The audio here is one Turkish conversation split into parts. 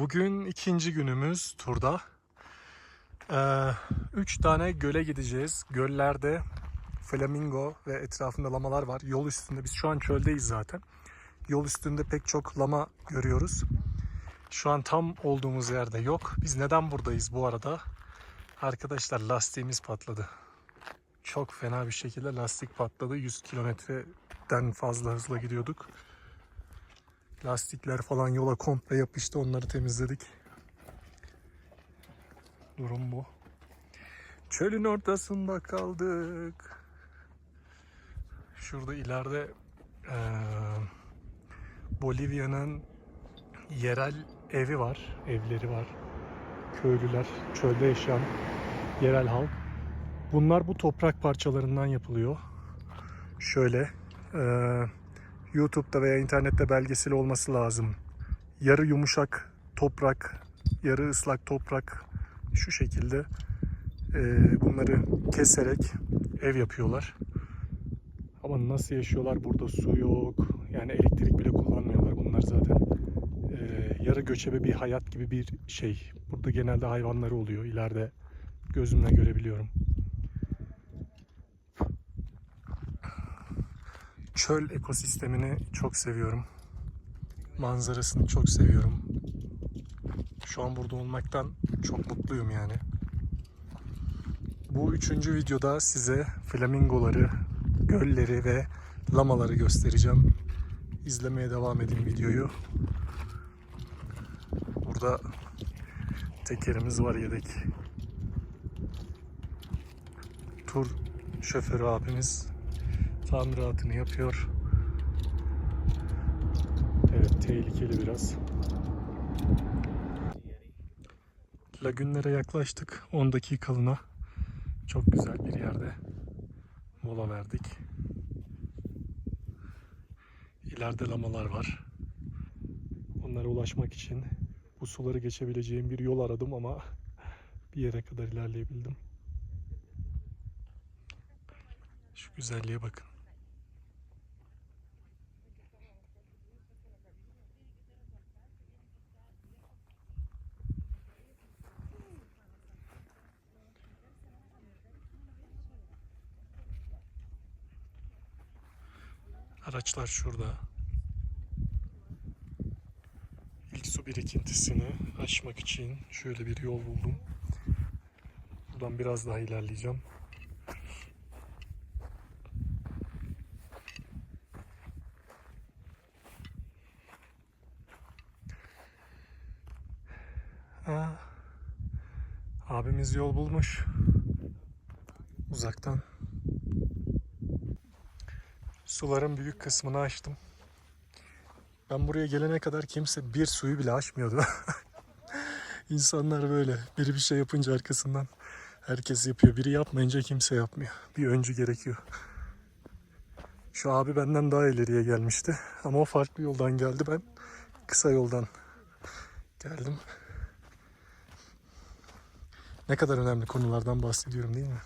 Bugün ikinci günümüz turda. Ee, üç tane göle gideceğiz. Göllerde flamingo ve etrafında lamalar var. Yol üstünde biz şu an çöldeyiz zaten. Yol üstünde pek çok lama görüyoruz. Şu an tam olduğumuz yerde yok. Biz neden buradayız bu arada? Arkadaşlar lastiğimiz patladı. Çok fena bir şekilde lastik patladı. 100 kilometreden fazla hızla gidiyorduk. Lastikler falan yola komple yapıştı. Onları temizledik. Durum bu. Çölün ortasında kaldık. Şurada ileride eee, Bolivya'nın yerel evi var. Evleri var. Köylüler, çölde yaşayan yerel halk. Bunlar bu toprak parçalarından yapılıyor. Şöyle eee YouTube'da veya internette belgeseli olması lazım. Yarı yumuşak toprak, yarı ıslak toprak şu şekilde eee, bunları keserek ev yapıyorlar. Ama nasıl yaşıyorlar? Burada su yok. Yani elektrik bile kullanmıyorlar. Bunlar zaten eee, yarı göçebe bir hayat gibi bir şey. Burada genelde hayvanları oluyor. İleride gözümle görebiliyorum. Çöl ekosistemini çok seviyorum. Manzarasını çok seviyorum. Şu an burada olmaktan çok mutluyum yani. Bu üçüncü videoda size flamingoları, gölleri ve lamaları göstereceğim. İzlemeye devam edin videoyu. Burada tekerimiz var yedek. Tur şoförü abimiz tamiratını yapıyor. Evet tehlikeli biraz. Lagünlere yaklaştık 10 dakikalığına. Çok güzel bir yerde mola verdik. İleride lamalar var. Onlara ulaşmak için bu suları geçebileceğim bir yol aradım ama bir yere kadar ilerleyebildim. Şu güzelliğe bakın. Araçlar şurada. İlk su birikintisini aşmak için şöyle bir yol buldum. Buradan biraz daha ilerleyeceğim. Aa, abimiz yol bulmuş. Uzaktan. Suların büyük kısmını açtım. Ben buraya gelene kadar kimse bir suyu bile açmıyordu. İnsanlar böyle. Biri bir şey yapınca arkasından herkes yapıyor. Biri yapmayınca kimse yapmıyor. Bir öncü gerekiyor. Şu abi benden daha ileriye gelmişti. Ama o farklı yoldan geldi. Ben kısa yoldan geldim. Ne kadar önemli konulardan bahsediyorum değil mi?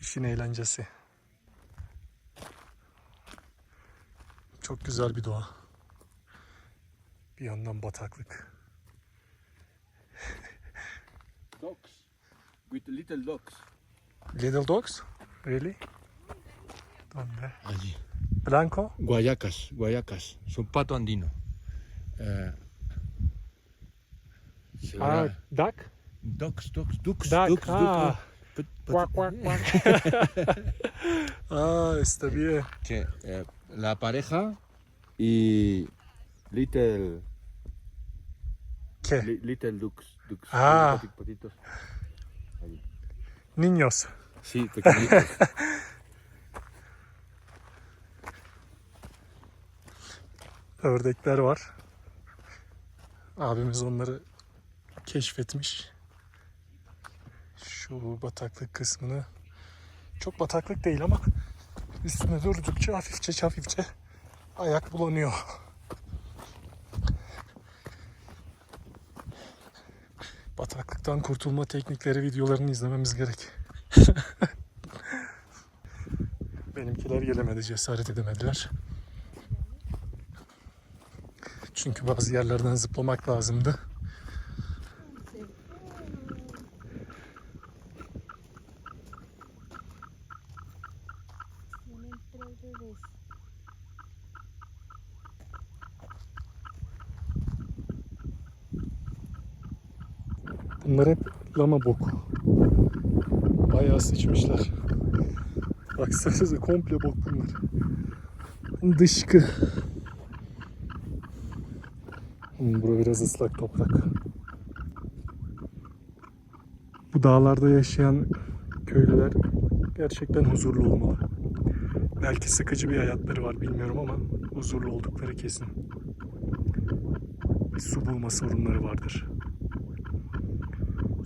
İşin eğlencesi. Çok güzel bir doğa. Bir yandan bataklık. dogs with little dogs. Little dogs? Really? ¿Dónde? Allí. Blanco? Guayacas, guayacas. Son pato andino. Eh, Ah, duck? Dogs, dogs, ducks, Duck, ducks, ah. ducks. Put- put- Quack, quack, quack. ah, está bien. que, eh, la pareja y little ¿Qué? li- little ducks, ducks. Ah. Patitos. Niños. Sí, pequeñitos. Ördekler var. Abimiz onları keşfetmiş. Şu bataklık kısmını çok bataklık değil ama üstüne durdukça hafifçe hafifçe ayak bulanıyor. Bataklıktan kurtulma teknikleri videolarını izlememiz gerek. Benimkiler gelemedi, cesaret edemediler. Çünkü bazı yerlerden zıplamak lazımdı. Bunlar hep lama boku. Bayağı sıçmışlar. Baksanıza komple bok bunlar. Dışkı. Hmm, Bura biraz ıslak toprak. Bu dağlarda yaşayan köylüler gerçekten huzurlu olmalı. Belki sıkıcı bir hayatları var bilmiyorum ama huzurlu oldukları kesin. Bir su bulma sorunları vardır.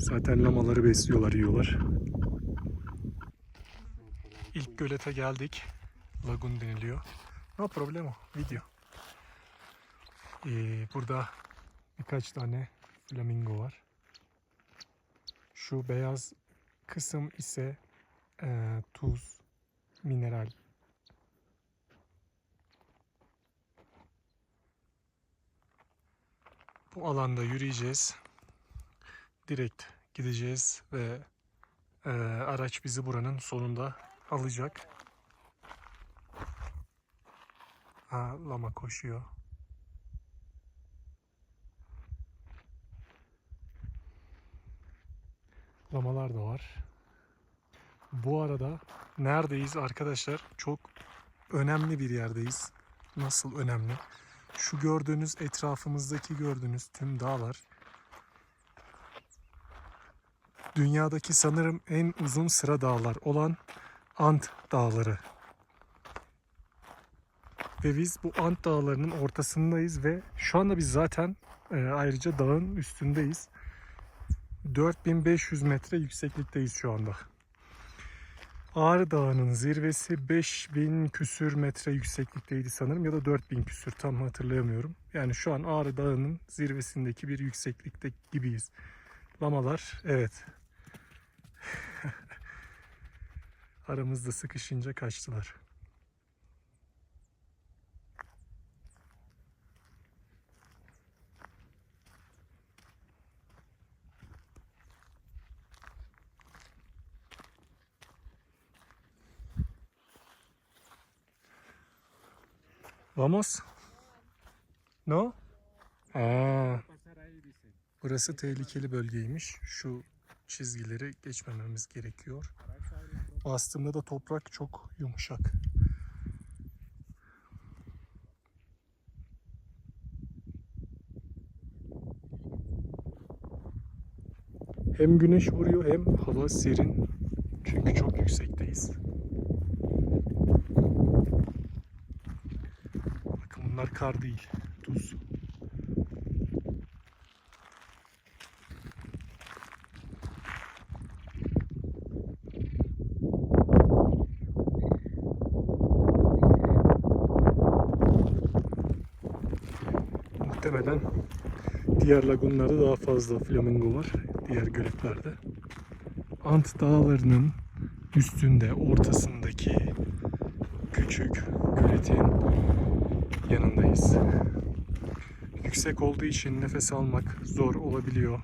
Zaten lamaları besliyorlar, yiyorlar. İlk gölete geldik. Lagun deniliyor. No problemo. Video. Ee, burada birkaç tane flamingo var. Şu beyaz kısım ise eee, tuz, mineral. Bu alanda yürüyeceğiz. Direkt gideceğiz ve eee, araç bizi buranın sonunda alacak. Ha, lama koşuyor. Lamalar da var. Bu arada neredeyiz arkadaşlar? Çok önemli bir yerdeyiz. Nasıl önemli? Şu gördüğünüz etrafımızdaki gördüğünüz tüm dağlar dünyadaki sanırım en uzun sıra dağlar olan Ant Dağları. Ve biz bu Ant Dağları'nın ortasındayız ve şu anda biz zaten e, ayrıca dağın üstündeyiz. 4500 metre yükseklikteyiz şu anda. Ağrı Dağı'nın zirvesi 5000 küsür metre yükseklikteydi sanırım ya da 4000 küsür tam hatırlayamıyorum. Yani şu an Ağrı Dağı'nın zirvesindeki bir yükseklikte gibiyiz. Lamalar evet. Aramızda sıkışınca kaçtılar. Vamos? No? Aa, burası tehlikeli bölgeymiş. Şu çizgileri geçmememiz gerekiyor. Bastığımda da toprak çok yumuşak. Hem güneş vuruyor hem hava serin. Çünkü çok yüksekteyiz. Bakın bunlar kar değil, tuz. Muhtemelen diğer lagunlarda daha fazla flamingo var. Diğer göletlerde. Ant dağlarının üstünde, ortasındaki küçük göletin yanındayız. Yüksek olduğu için nefes almak zor olabiliyor.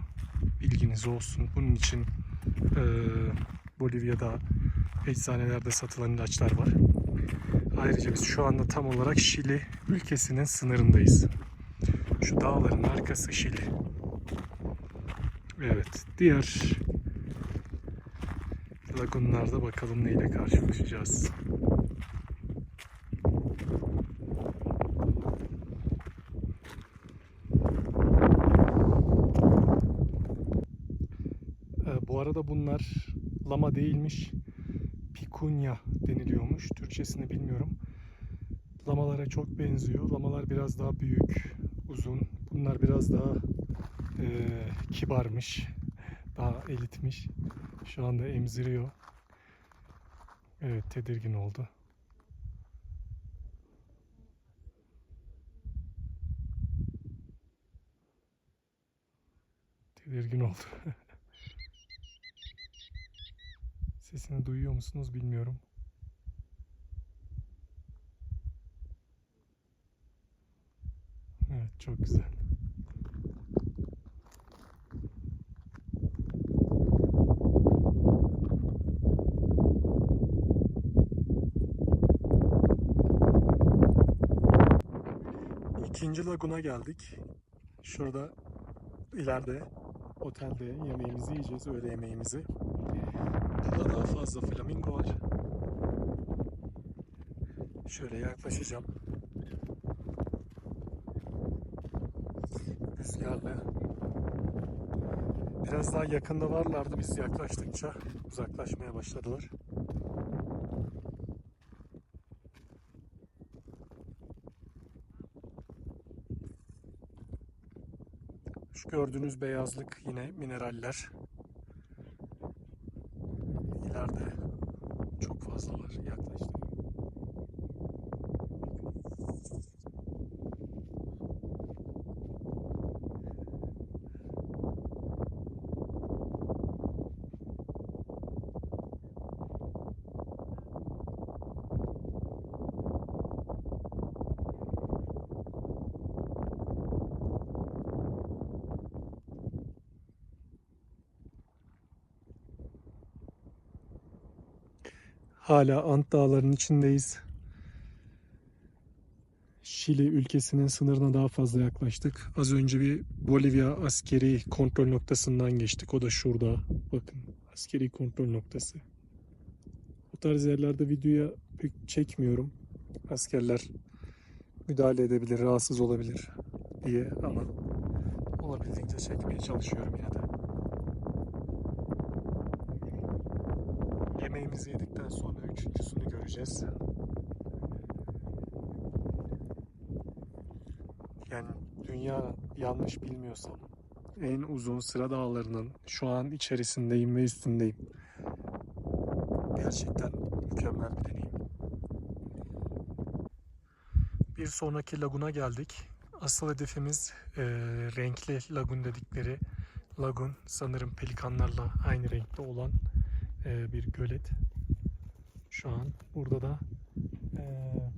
Bilginiz olsun. Bunun için eee, Bolivya'da eczanelerde satılan ilaçlar var. Ayrıca biz şu anda tam olarak Şili ülkesinin sınırındayız. Şu dağların arkası Şili. Evet, diğer lagunlarda bakalım neyle karşılaşacağız. Ee, bu arada bunlar lama değilmiş. Pikunya deniliyormuş. Türkçesini bilmiyorum. Lamalara çok benziyor. Lamalar biraz daha büyük, uzun. Bunlar biraz daha eee, kibarmış. Daha elitmiş. Şu anda emziriyor. Evet tedirgin oldu. Tedirgin oldu. Sesini duyuyor musunuz bilmiyorum. Evet çok güzel. İkinci laguna geldik. Şurada ileride otelde yemeğimizi yiyeceğiz, öğle yemeğimizi. Burada daha fazla flamingo var. Şöyle yaklaşacağım. Rüzgarlı. Biraz daha yakında varlardı. Biz yaklaştıkça uzaklaşmaya başladılar. Şu gördüğünüz beyazlık yine mineraller. İleride çok fazla var. Yaklaştık. Hala Ant Dağları'nın içindeyiz. Şili ülkesinin sınırına daha fazla yaklaştık. Az önce bir Bolivya askeri kontrol noktasından geçtik. O da şurada. Bakın askeri kontrol noktası. Bu tarz yerlerde videoya pek çekmiyorum. Askerler müdahale edebilir, rahatsız olabilir diye ama olabildiğince çekmeye çalışıyorum yine de. Yemeğimizi yedikten sonra üçüncüsünü göreceğiz. Yani dünya yanlış bilmiyorsam en uzun sıra dağlarının şu an içerisindeyim ve üstündeyim. Gerçekten mükemmel bir deneyim. Bir sonraki laguna geldik. Asıl hedefimiz eee, renkli lagun dedikleri lagun. Sanırım pelikanlarla aynı renkte olan eee, bir gölet. Şu an burada da eee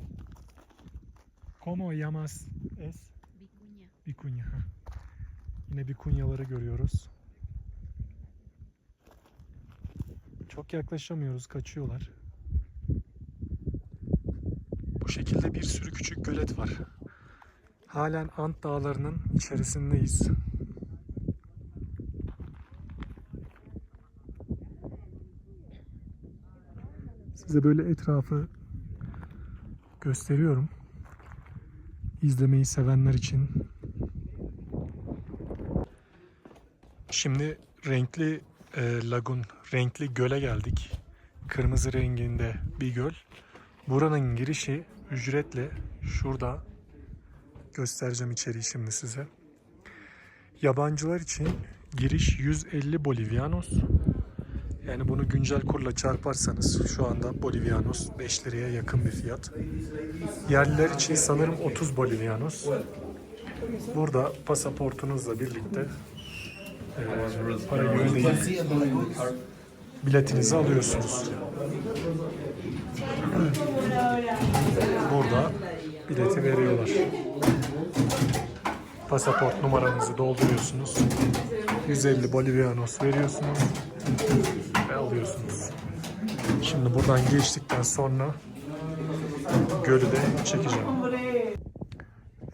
Como llamas es? Bikunya. ha. Yine bikunyaları görüyoruz. Çok yaklaşamıyoruz, kaçıyorlar. Bu şekilde bir sürü küçük gölet var. Halen Ant Dağları'nın içerisindeyiz. Size böyle etrafı gösteriyorum. İzlemeyi sevenler için Şimdi renkli e, lagun, renkli göle geldik. Kırmızı renginde bir göl. Buranın girişi ücretli. Şurada göstereceğim içeriği şimdi size. Yabancılar için giriş 150 Bolivianos. Yani bunu güncel kurla çarparsanız şu anda Bolivianos 5 liraya yakın bir fiyat. Yerliler için sanırım 30 Bolivianos. Burada pasaportunuzla birlikte e, parayı ödeyip biletinizi alıyorsunuz. Burada bileti veriyorlar. Pasaport numaranızı dolduruyorsunuz. 150 Bolivianos veriyorsunuz ve alıyorsunuz. Şimdi buradan geçtikten sonra gölü de çekeceğim.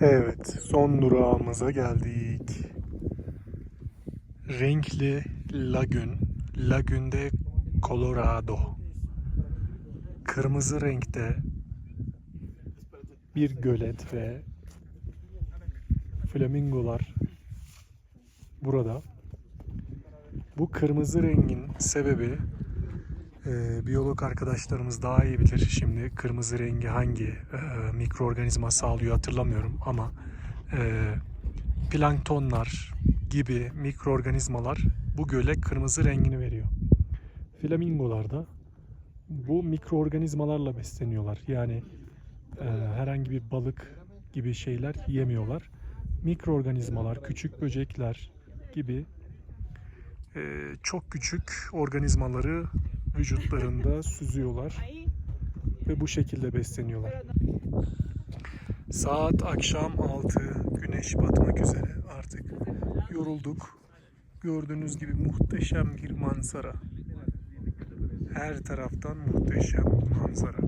Evet, son durağımıza geldik. Renkli Lagün, Lagünde Colorado. Kırmızı renkte bir gölet ve flamingolar burada. Bu kırmızı rengin sebebi e, biyolog arkadaşlarımız daha iyi bilir. Şimdi kırmızı rengi hangi e, mikroorganizma sağlıyor hatırlamıyorum ama e, planktonlar gibi mikroorganizmalar bu göle kırmızı rengini veriyor. Flamingolar da bu mikroorganizmalarla besleniyorlar. Yani e, herhangi bir balık gibi şeyler yemiyorlar. Mikroorganizmalar, küçük böcekler gibi çok küçük organizmaları vücutlarında süzüyorlar ve bu şekilde besleniyorlar. Saat akşam 6, güneş batmak üzere artık yorulduk. Gördüğünüz gibi muhteşem bir manzara. Her taraftan muhteşem manzara.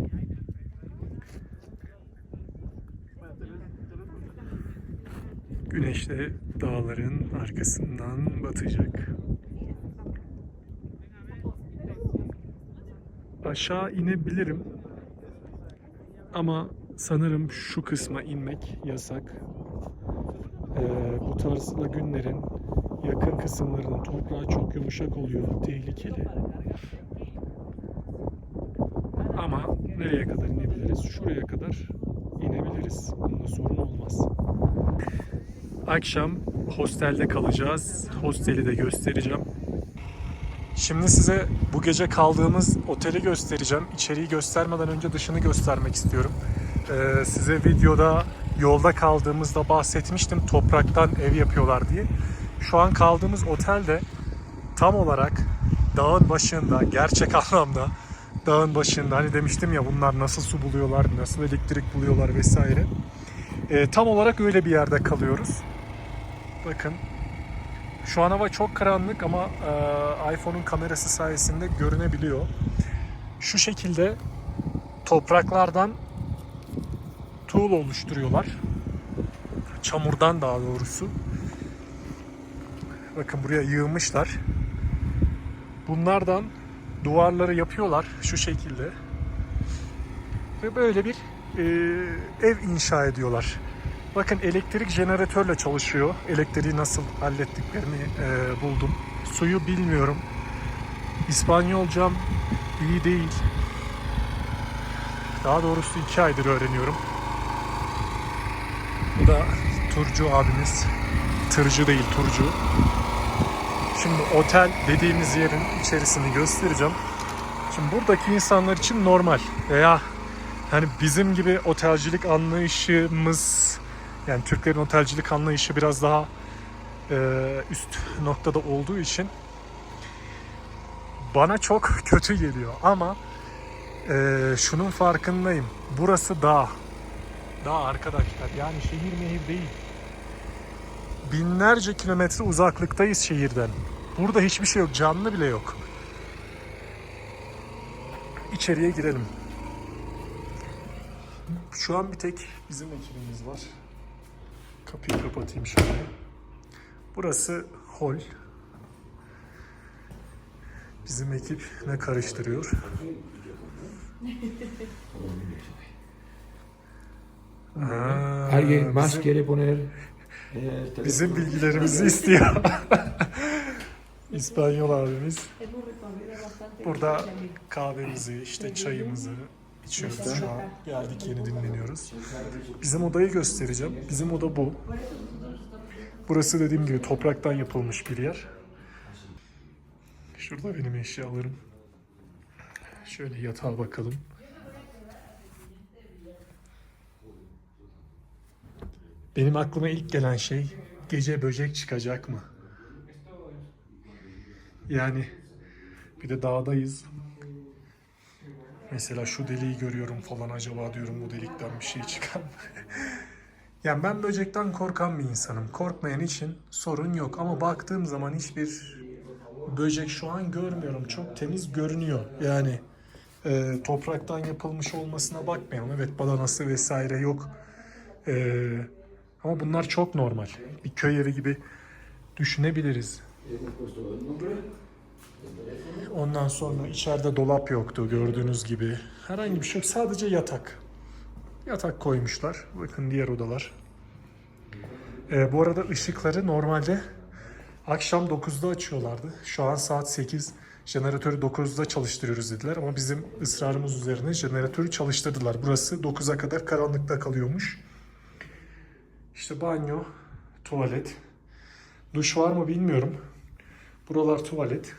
Güneş de dağların arkasından batacak. Aşağı inebilirim. Ama sanırım şu kısma inmek yasak. Ee, bu tarz lagünlerin yakın kısımlarının toprağı çok yumuşak oluyor, tehlikeli. Ama nereye kadar inebiliriz? Şuraya kadar inebiliriz. Bunda sorun olmaz. Akşam hostelde kalacağız. Hosteli de göstereceğim. Şimdi size bu gece kaldığımız oteli göstereceğim. İçeriği göstermeden önce dışını göstermek istiyorum. Ee, size videoda yolda kaldığımızda bahsetmiştim topraktan ev yapıyorlar diye. Şu an kaldığımız otel de tam olarak dağın başında, gerçek anlamda dağın başında. Hani demiştim ya bunlar nasıl su buluyorlar, nasıl elektrik buluyorlar vesaire. Ee, tam olarak öyle bir yerde kalıyoruz. Bakın şu an hava çok karanlık ama e, iPhone'un kamerası sayesinde görünebiliyor. Şu şekilde topraklardan tuğla oluşturuyorlar. Çamurdan daha doğrusu. Bakın buraya yığmışlar. Bunlardan duvarları yapıyorlar şu şekilde. Ve böyle bir e, ev inşa ediyorlar. Bakın elektrik jeneratörle çalışıyor. Elektriği nasıl hallettiklerini e, buldum. Suyu bilmiyorum. İspanyolcam iyi değil. Daha doğrusu iki aydır öğreniyorum. Bu da turcu abimiz. Tırcı değil turcu. Şimdi otel dediğimiz yerin içerisini göstereceğim. Şimdi buradaki insanlar için normal veya hani bizim gibi otelcilik anlayışımız yani Türklerin otelcilik anlayışı biraz daha e, üst noktada olduğu için bana çok kötü geliyor ama e, şunun farkındayım. Burası dağ. Dağ arkadaşlar. Yani şehir mehir değil. Binlerce kilometre uzaklıktayız şehirden. Burada hiçbir şey yok. Canlı bile yok. İçeriye girelim. Şu an bir tek bizim ekibimiz var. Kapıyı kapatayım şöyle. Burası hol. Bizim ekip ne karıştırıyor? Aa, ¿Alguien más quiere poner Bizim bilgilerimizi istiyor. İspanyol abimiz. Burada kahvemizi, işte çayımızı içiyoruz şu an. Geldik yeni dinleniyoruz. Bizim odayı göstereceğim. Bizim oda bu. Burası dediğim gibi topraktan yapılmış bir yer. Şurada benim eşyalarım. Şöyle yatağa bakalım. Benim aklıma ilk gelen şey gece böcek çıkacak mı? Yani bir de dağdayız. Mesela şu deliği görüyorum falan acaba diyorum bu delikten bir şey çıkar mı? yani ben böcekten korkan bir insanım. Korkmayan için sorun yok ama baktığım zaman hiçbir böcek şu an görmüyorum. Çok temiz görünüyor. Yani e, topraktan yapılmış olmasına bakmayalım. Evet badanası vesaire yok. E, ama bunlar çok normal. Bir köy evi gibi düşünebiliriz. Ondan sonra içeride dolap yoktu gördüğünüz gibi. Herhangi bir şey yok. Sadece yatak. Yatak koymuşlar. Bakın diğer odalar. Ee, bu arada ışıkları normalde akşam 9'da açıyorlardı. Şu an saat 8. Jeneratörü 9'da çalıştırıyoruz dediler ama bizim ısrarımız üzerine jeneratörü çalıştırdılar. Burası 9'a kadar karanlıkta kalıyormuş. İşte banyo, tuvalet. Duş var mı bilmiyorum. Buralar tuvalet.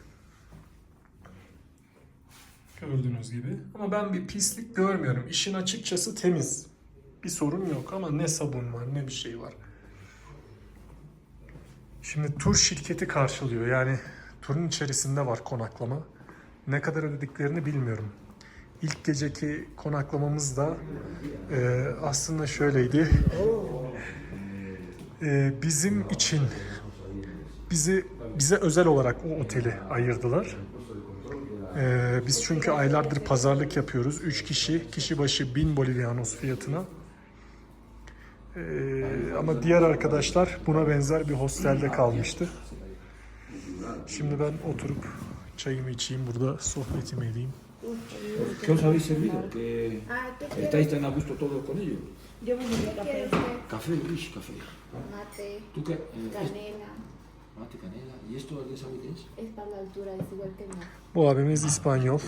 Gördüğünüz gibi. Ama ben bir pislik görmüyorum. İşin açıkçası temiz. Bir sorun yok ama ne sabun var ne bir şey var. Şimdi tur şirketi karşılıyor. Yani turun içerisinde var konaklama. Ne kadar ödediklerini bilmiyorum. İlk geceki konaklamamız da e, aslında şöyleydi. E, bizim için bizi bize özel olarak o oteli ayırdılar. Ee, biz çünkü aylardır pazarlık yapıyoruz. 3 kişi, kişi başı 1000 Bolivianos fiyatına. Ee, ama diğer arkadaşlar buna benzer bir hostelde kalmıştı. Şimdi ben oturup çayımı içeyim burada sohbetimi edeyim. ¿Qué os habéis servido? Que Ah, estáis tan a gusto todos con ellos. Yo me llevé ¿Qué café? Café, Luis, café. Mate, ¿Tú qué? Canela. Mate, canela. ¿Y esto de sabe qué es? Es para la altura, es igual que el mar. Bu abimiz İspanyol.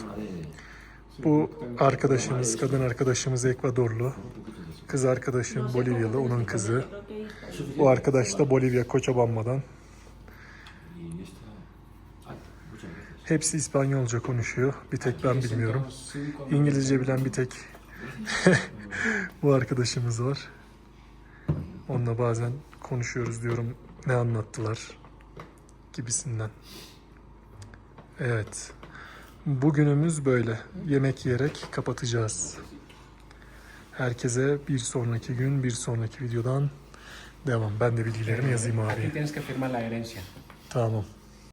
Bu arkadaşımız, kadın arkadaşımız Ekvadorlu. Kız arkadaşım Bolivyalı, onun kızı. Bu arkadaş da Bolivya Cochabamba'dan. Hepsi İspanyolca konuşuyor. Bir tek ben bilmiyorum. İngilizce bilen bir tek bu arkadaşımız var. Onunla bazen konuşuyoruz diyorum ne anlattılar gibisinden. Evet. Bugünümüz böyle. Yemek yiyerek kapatacağız. Herkese bir sonraki gün, bir sonraki videodan devam. Ben de bilgilerimi yazayım abi. Tamam.